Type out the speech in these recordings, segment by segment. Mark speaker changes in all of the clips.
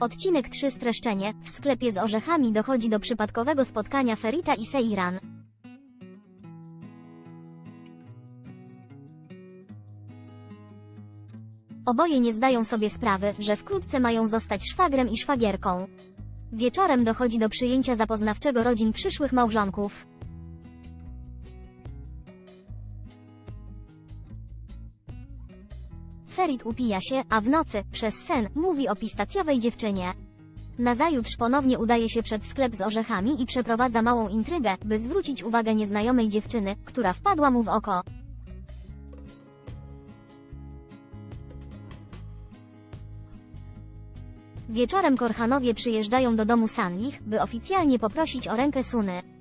Speaker 1: Odcinek 3 Streszczenie. W sklepie z orzechami dochodzi do przypadkowego spotkania Ferita i Seiran. Oboje nie zdają sobie sprawy, że wkrótce mają zostać szwagrem i szwagierką. Wieczorem dochodzi do przyjęcia zapoznawczego rodzin przyszłych małżonków. Ferit upija się, a w nocy, przez sen, mówi o pistacjowej dziewczynie. Nazajutrz ponownie udaje się przed sklep z orzechami i przeprowadza małą intrygę, by zwrócić uwagę nieznajomej dziewczyny, która wpadła mu w oko. Wieczorem Korhanowie przyjeżdżają do domu Sanlich, by oficjalnie poprosić o rękę Suny.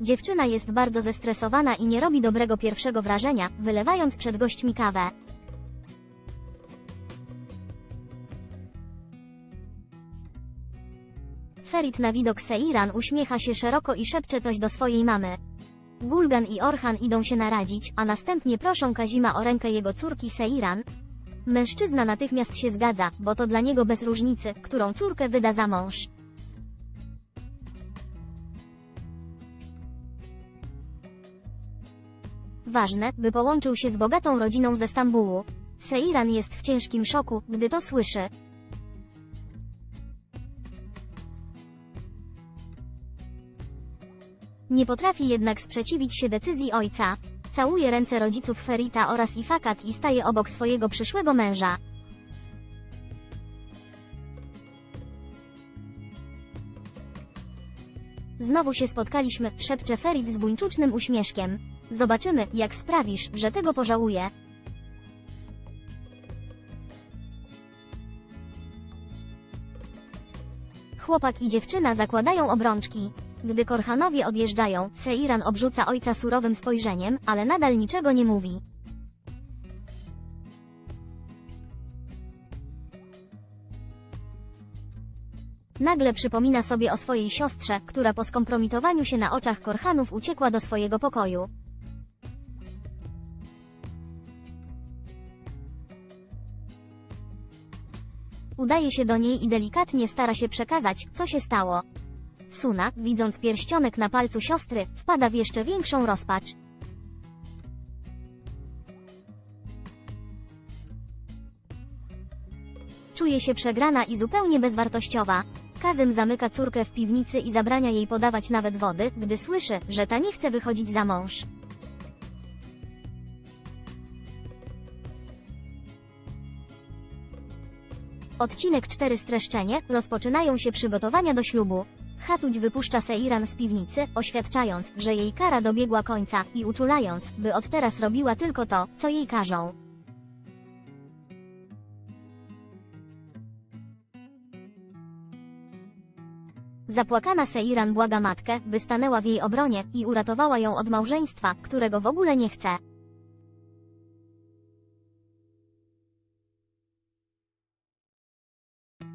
Speaker 1: Dziewczyna jest bardzo zestresowana i nie robi dobrego pierwszego wrażenia, wylewając przed gośćmi kawę. Ferit na widok Seiran uśmiecha się szeroko i szepcze coś do swojej mamy. Gulgan i Orhan idą się naradzić, a następnie proszą Kazima o rękę jego córki Seiran. Mężczyzna natychmiast się zgadza, bo to dla niego bez różnicy, którą córkę wyda za mąż. Ważne, by połączył się z bogatą rodziną ze Stambułu. Seiran jest w ciężkim szoku, gdy to słyszy. Nie potrafi jednak sprzeciwić się decyzji ojca. Całuje ręce rodziców Ferita oraz Ifakat i staje obok swojego przyszłego męża. Znowu się spotkaliśmy, szepcze Ferit z buńczucznym uśmieszkiem. Zobaczymy, jak sprawisz, że tego pożałuję. Chłopak i dziewczyna zakładają obrączki. Gdy Korhanowie odjeżdżają, Seiran obrzuca ojca surowym spojrzeniem, ale nadal niczego nie mówi. Nagle przypomina sobie o swojej siostrze, która po skompromitowaniu się na oczach Korhanów uciekła do swojego pokoju. Udaje się do niej i delikatnie stara się przekazać, co się stało. Suna, widząc pierścionek na palcu siostry, wpada w jeszcze większą rozpacz. Czuje się przegrana i zupełnie bezwartościowa. Kazym zamyka córkę w piwnicy i zabrania jej podawać nawet wody, gdy słyszy, że ta nie chce wychodzić za mąż. Odcinek 4 Streszczenie, rozpoczynają się przygotowania do ślubu. Hatuć wypuszcza Seiran z piwnicy, oświadczając, że jej kara dobiegła końca i uczulając, by od teraz robiła tylko to, co jej każą. Zapłakana Seiran błaga matkę, by stanęła w jej obronie i uratowała ją od małżeństwa, którego w ogóle nie chce.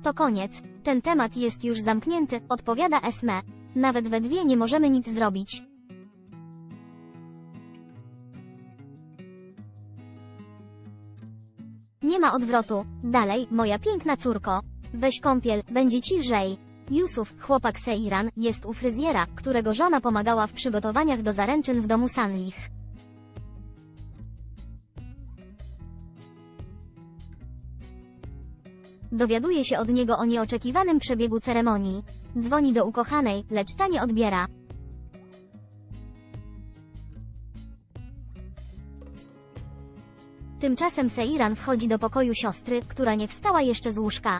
Speaker 1: To koniec, ten temat jest już zamknięty, odpowiada Esme. Nawet we dwie nie możemy nic zrobić. Nie ma odwrotu. Dalej, moja piękna córko. Weź kąpiel, będzie ci lżej. Yusuf, chłopak Seiran, jest u fryzjera, którego żona pomagała w przygotowaniach do zaręczyn w domu Sanlich. Dowiaduje się od niego o nieoczekiwanym przebiegu ceremonii. Dzwoni do ukochanej, lecz ta nie odbiera. Tymczasem Seiran wchodzi do pokoju siostry, która nie wstała jeszcze z łóżka.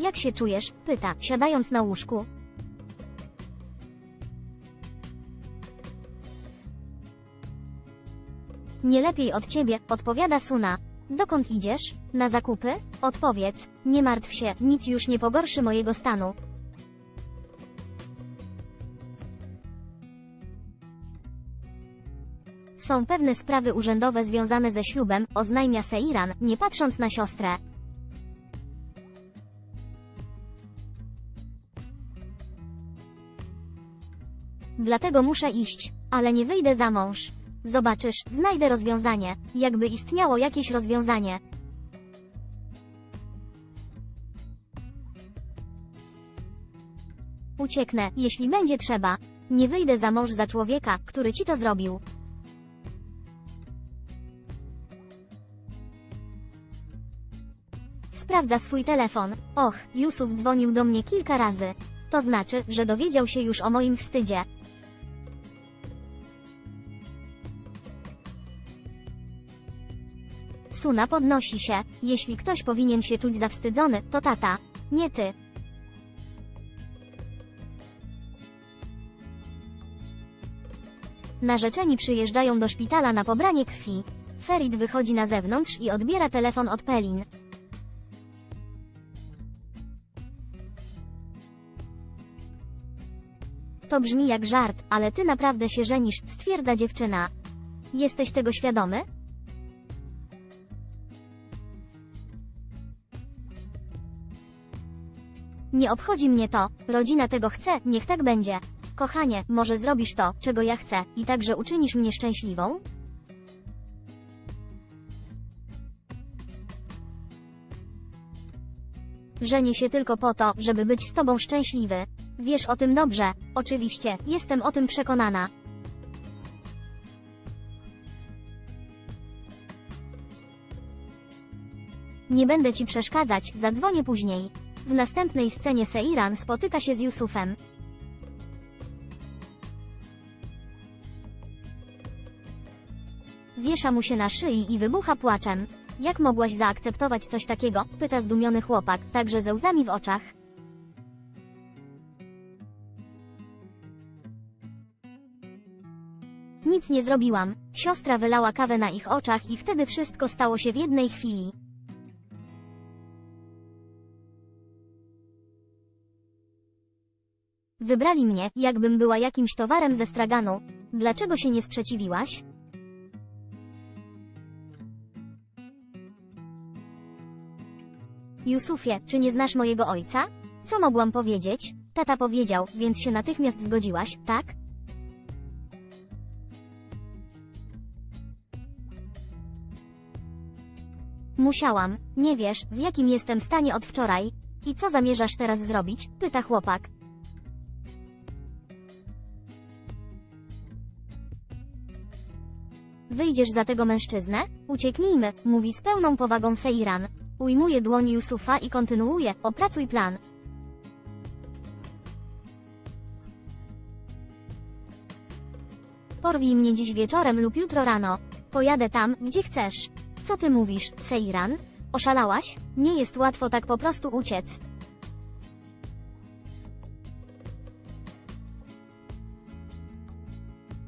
Speaker 1: Jak się czujesz? pyta, siadając na łóżku. Nie lepiej od ciebie, odpowiada Suna. Dokąd idziesz? Na zakupy? Odpowiedz, nie martw się, nic już nie pogorszy mojego stanu. Są pewne sprawy urzędowe związane ze ślubem, oznajmia Seiran, nie patrząc na siostrę. Dlatego muszę iść, ale nie wyjdę za mąż. Zobaczysz, znajdę rozwiązanie. Jakby istniało jakieś rozwiązanie. Ucieknę, jeśli będzie trzeba. Nie wyjdę za mąż za człowieka, który ci to zrobił. Sprawdza swój telefon. Och, Jusuf dzwonił do mnie kilka razy. To znaczy, że dowiedział się już o moim wstydzie. Suna podnosi się. Jeśli ktoś powinien się czuć zawstydzony, to tata. Nie ty. Narzeczeni przyjeżdżają do szpitala na pobranie krwi. Ferit wychodzi na zewnątrz i odbiera telefon od Pelin. To brzmi jak żart, ale ty naprawdę się żenisz, stwierdza dziewczyna. Jesteś tego świadomy? Nie obchodzi mnie to, rodzina tego chce, niech tak będzie. Kochanie, może zrobisz to, czego ja chcę, i także uczynisz mnie szczęśliwą? Żenię się tylko po to, żeby być z tobą szczęśliwy. Wiesz o tym dobrze. Oczywiście, jestem o tym przekonana. Nie będę ci przeszkadzać, zadzwonię później. W następnej scenie Seiran spotyka się z Yusufem. Wiesza mu się na szyi i wybucha płaczem. Jak mogłaś zaakceptować coś takiego? Pyta zdumiony chłopak, także ze łzami w oczach. Nic nie zrobiłam. Siostra wylała kawę na ich oczach i wtedy wszystko stało się w jednej chwili. Wybrali mnie, jakbym była jakimś towarem ze straganu. Dlaczego się nie sprzeciwiłaś? Jusufie, czy nie znasz mojego ojca? Co mogłam powiedzieć? Tata powiedział, więc się natychmiast zgodziłaś, tak? Musiałam. Nie wiesz, w jakim jestem stanie od wczoraj. I co zamierzasz teraz zrobić? Pyta chłopak. Wyjdziesz za tego mężczyznę? Ucieknijmy, mówi z pełną powagą Seiran. Ujmuje dłoń Yusufa i kontynuuje, opracuj plan. Porwij mnie dziś wieczorem lub jutro rano. Pojadę tam, gdzie chcesz. Co ty mówisz, Seiran? Oszalałaś? Nie jest łatwo tak po prostu uciec.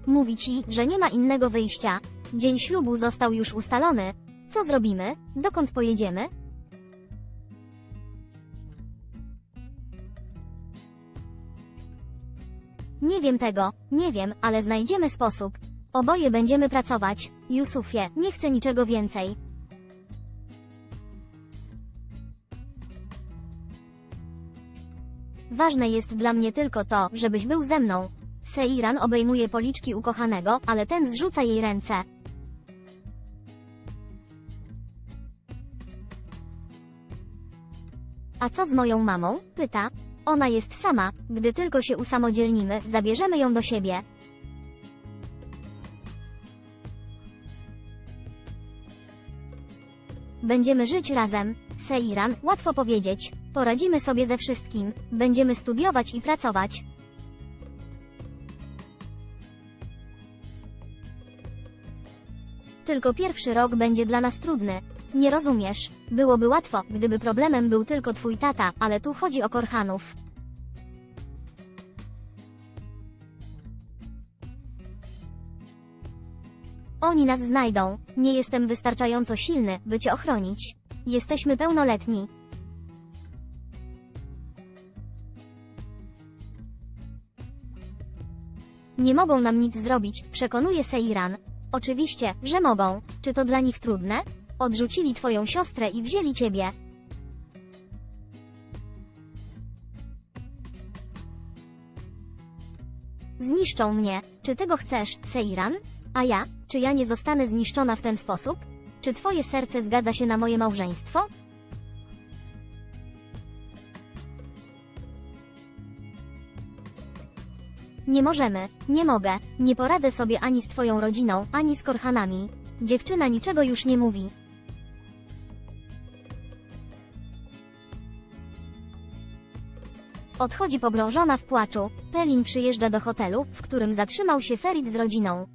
Speaker 1: Mówi ci, że nie ma innego wyjścia. Dzień ślubu został już ustalony. Co zrobimy? Dokąd pojedziemy? Nie wiem tego, nie wiem, ale znajdziemy sposób. Oboje będziemy pracować. Jusufie, nie chcę niczego więcej. Ważne jest dla mnie tylko to, żebyś był ze mną. Seiran obejmuje policzki ukochanego, ale ten zrzuca jej ręce. A co z moją mamą? Pyta. Ona jest sama, gdy tylko się usamodzielnimy, zabierzemy ją do siebie. Będziemy żyć razem. Seiran, łatwo powiedzieć. Poradzimy sobie ze wszystkim. Będziemy studiować i pracować. Tylko pierwszy rok będzie dla nas trudny. Nie rozumiesz. Byłoby łatwo, gdyby problemem był tylko twój tata, ale tu chodzi o Korhanów. Oni nas znajdą. Nie jestem wystarczająco silny, by cię ochronić. Jesteśmy pełnoletni. Nie mogą nam nic zrobić, przekonuje Seiran. Oczywiście, że mogą. Czy to dla nich trudne? Odrzucili twoją siostrę i wzięli ciebie. Zniszczą mnie. Czy tego chcesz, Seiran? A ja? Czy ja nie zostanę zniszczona w ten sposób? Czy twoje serce zgadza się na moje małżeństwo? Nie możemy, nie mogę, nie poradzę sobie ani z twoją rodziną, ani z Korhanami. Dziewczyna niczego już nie mówi. Odchodzi pogrążona w płaczu. Pelin przyjeżdża do hotelu, w którym zatrzymał się Ferit z rodziną.